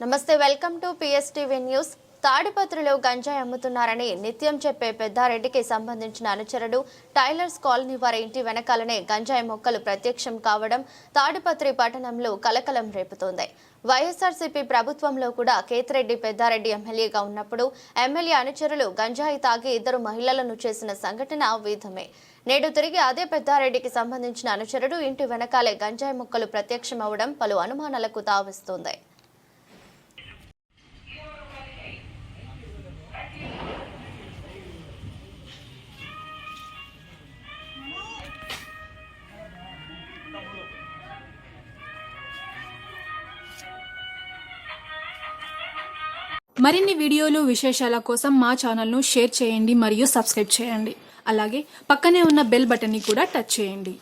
నమస్తే welcome to పిఎస్టీవీ news తాడిపత్రిలో గంజాయి అమ్ముతున్నారని నిత్యం చెప్పే పెద్దారెడ్డికి సంబంధించిన అనుచరుడు టైలర్స్ కాలనీ వారి ఇంటి వెనకాలనే గంజాయి మొక్కలు ప్రత్యక్షం కావడం తాడిపత్రి పట్టణంలో కలకలం రేపుతోంది. వైఎస్ఆర్సీపీ ప్రభుత్వంలో కూడా కేతిరెడ్డి పెద్దారెడ్డి ఎమ్మెల్యేగా ఉన్నప్పుడు ఎమ్మెల్యే అనుచరులు గంజాయి తాగి ఇద్దరు మహిళలను చేసిన సంఘటన విధమే నేడు తిరిగి అదే పెద్దారెడ్డికి సంబంధించిన అనుచరుడు ఇంటి వెనకాలే గంజాయి మొక్కలు ప్రత్యక్షమవడం పలు అనుమానాలకు తావిస్తోంది. మరిన్ని వీడియోలు విశేషాల కోసం మా ఛానల్ను షేర్ చేయండి మరియు సబ్స్క్రైబ్ చేయండి. అలాగే పక్కనే ఉన్న బెల్ బటన్ని కూడా టచ్ చేయండి.